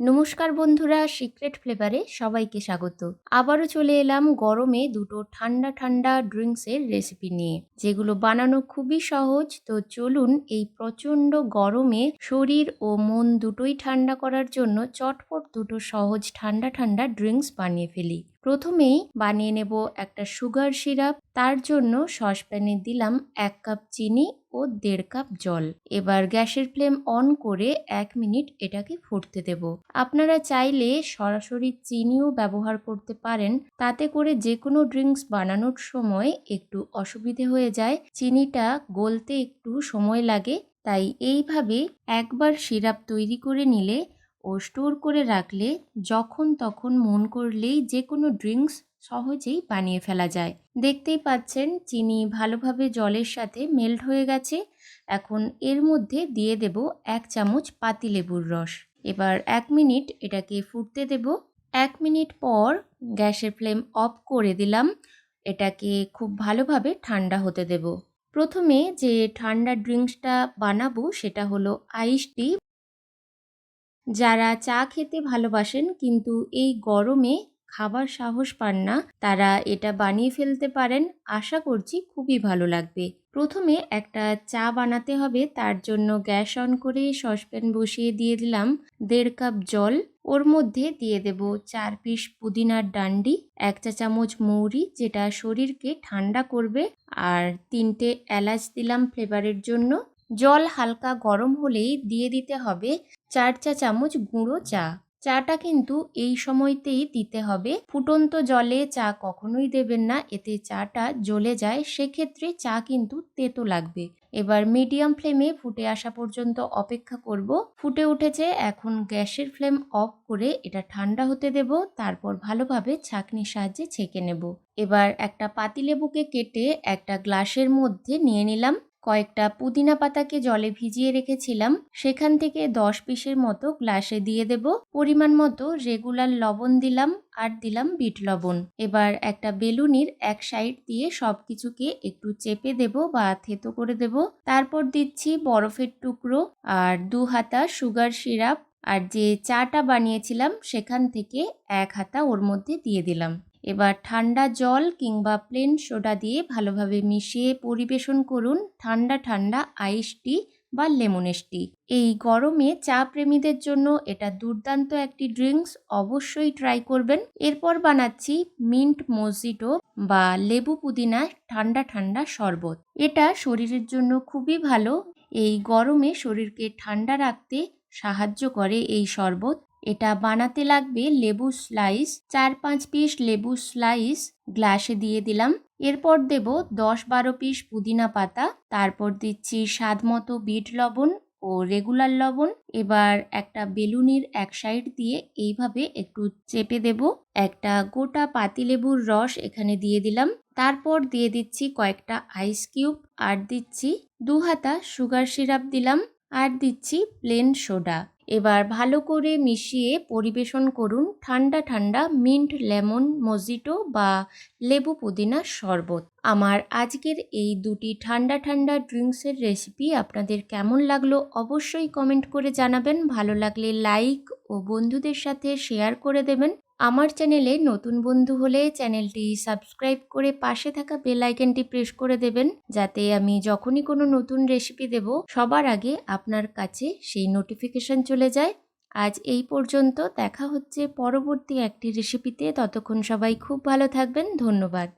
নমস্কার বন্ধুরা সিক্রেট ফ্লেভারে সবাইকে স্বাগত। আবারও চলে এলাম গরমে দুটো ঠান্ডা ঠান্ডা ড্রিঙ্কসের রেসিপি নিয়ে, যেগুলো বানানো খুবই সহজ। তো চলুন এই প্রচণ্ড গরমে শরীর ও মন দুটোই ঠান্ডা করার জন্য চটপট দুটো সহজ ঠান্ডা ঠান্ডা ড্রিঙ্কস বানিয়ে ফেলি। প্রথমেই বানিয়ে নেব একটা সুগার সিরাপ। তার জন্য সসপ্যানে দিলাম এক কাপ চিনি ও দেড় কাপ জল। এবার গ্যাসের ফ্লেম অন করে এক মিনিট এটাকে ফুটতে দেব। আপনারা চাইলে সরাসরি চিনিও ব্যবহার করতে পারেন। তাতে করে যে কোনো ড্রিঙ্কস বানানোর সময় একটু অসুবিধে হয়ে যায়। চিনিটা গলতে একটু সময় লাগে। তাই এইভাবে একবার সিরাপ তৈরি করে নিলে ও স্টোর করে রাখলে যখন তখন মন করলেই যে কোনো ড্রিঙ্কস সহজেই বানিয়ে ফেলা যায়। দেখতেই পাচ্ছেন, চিনি ভালোভাবে জলের সাথে মেল্ট হয়ে গেছে। এখন এর মধ্যে দিয়ে দেব এক চামচ পাতিলেবুর রস। এবার এক মিনিট এটাকে ফুটতে দেব। এক মিনিট পর গ্যাসের ফ্লেম অফ করে দিলাম। এটাকে খুব ভালোভাবে ঠান্ডা হতে দেব। প্রথমে যে ঠান্ডা ড্রিঙ্কসটা বানাবো সেটা হলো আইস টি যারা চা খেতে ভালোবাসেন কিন্তু এই গরমে খাবার সাহস পান না, তারা এটা বানিয়ে ফেলতে পারেন। আশা করছি খুবই ভালো লাগবে। প্রথমে একটা চা বানাতে হবে, তার জন্য গ্যাস অন করে সসপ্যান বসিয়ে দিয়ে দিলাম দেড় কাপ জল। ওর মধ্যে দিয়ে দেব চার পিস পুদিনার ডান্ডি, এক চা চামচ মৌরি, যেটা শরীরকে ঠান্ডা করবে, আর তিনটে এলাচ দিলাম ফ্লেভারের জন্য। জল হালকা গরম হলেই দিয়ে দিতে হবে চার চা চামচ গুঁড়ো চা। চাটা কিন্তু এই সময়তেই দিতে হবে। ফুটন্ত জলে চা কখনোই দেবেন না, এতে চাটা জ্বলে যায়। সেক্ষেত্রে চা কিন্তু তেতো লাগবে। এবার মিডিয়াম ফ্লেমে ফুটে আসা পর্যন্ত অপেক্ষা করব। ফুটে উঠেছে, এখন গ্যাসের ফ্লেম অফ করে এটা ঠান্ডা হতে দেব, তারপর ভালোভাবে ছাঁকনির সাহায্যে ছেঁকে নেব। এবার একটা পাতিলেবুকে কেটে একটা গ্লাসের মধ্যে নিয়ে নিলাম। কয়েকটা পুদিনা পাতাকে জলে ভিজিয়ে রেখেছিলাম। সেখান থেকে দশ পিসের মতো গ্লাসে দিয়ে দেব। পরিমাণ মতো রেগুলার লবণ দিলাম আর দিলাম বিট লবণ। এবার একটা বেলুনির এক সাইড দিয়ে সব কিছুকে একটু চেপে দেব বা থেতো করে দেব। তারপর দিচ্ছি বরফের টুকরো আর দু হাতা সুগার সিরাপ। আর যে চাটা বানিয়েছিলাম সেখান থেকে এক হাতা ওর মধ্যে দিয়ে দিলাম। এবার ঠান্ডা জল কিংবা প্লেন সোডা দিয়ে ভালোভাবে মিশিয়ে পরিবেশন করুন ঠান্ডা ঠান্ডা আইস টি বা লেমনের টি এই গরমে চা প্রেমীদের জন্য এটা দুর্দান্ত একটি ড্রিঙ্কস অবশ্যই ট্রাই করবেন। এরপর বানাচ্ছি মিন্ট মজিটো বা লেবু পুদিনা ঠান্ডা ঠান্ডা শরবত। এটা শরীরের জন্য খুবই ভালো। এই গরমে শরীরকে ঠান্ডা রাখতে সাহায্য করে এই শরবত। এটা বানাতে লাগবে লেবু স্লাইস চার পাঁচ পিস লেবু স্লাইস গ্লাসে দিয়ে দিলাম। এরপর দেব দশ বারো পিস পুদিনা পাতা, তারপর দিচ্ছি স্বাদ মতো বিট লবণ ও রেগুলার লবণ। এবার একটা বেলুনির এক সাইড দিয়ে এইভাবে একটু চেপে দেব। একটা গোটা পাতিলেবুর রস এখানে দিয়ে দিলাম। তারপর দিয়ে দিচ্ছি কয়েকটা আইস কিউব আর দিচ্ছি দু হাতা সুগার সিরাপ দিলাম। আর দিচ্ছি প্লেন সোডা। এবার ভালো করে মিশিয়ে পরিবেশন করুন ঠান্ডা ঠান্ডা মিন্ট, লেমন, মজিটো বা লেবু পুদিনা শরবত। আমার আজকের এই দুটি ঠান্ডা ঠান্ডা ড্রিঙ্কসের রেসিপি আপনাদের কেমন লাগল অবশ্যই কমেন্ট করে জানাবেন। ভালো লাগলে লাইক ও বন্ধুদের সাথে শেয়ার করে দেবেন। আমার চ্যানেলে নতুন বন্ধু হলে চ্যানেলটি সাবস্ক্রাইব করে পাশে থাকা বেল আইকনটি প্রেস করে দেবেন, যাতে আমি যখনই কোনো নতুন রেসিপি দেব, সবার আগে আপনার কাছে সেই নোটিফিকেশন চলে যায়। আজ এই পর্যন্ত, দেখা হচ্ছে পরবর্তী একটি রেসিপিতে। ততক্ষণ সবাই খুব ভালো থাকবেন। ধন্যবাদ।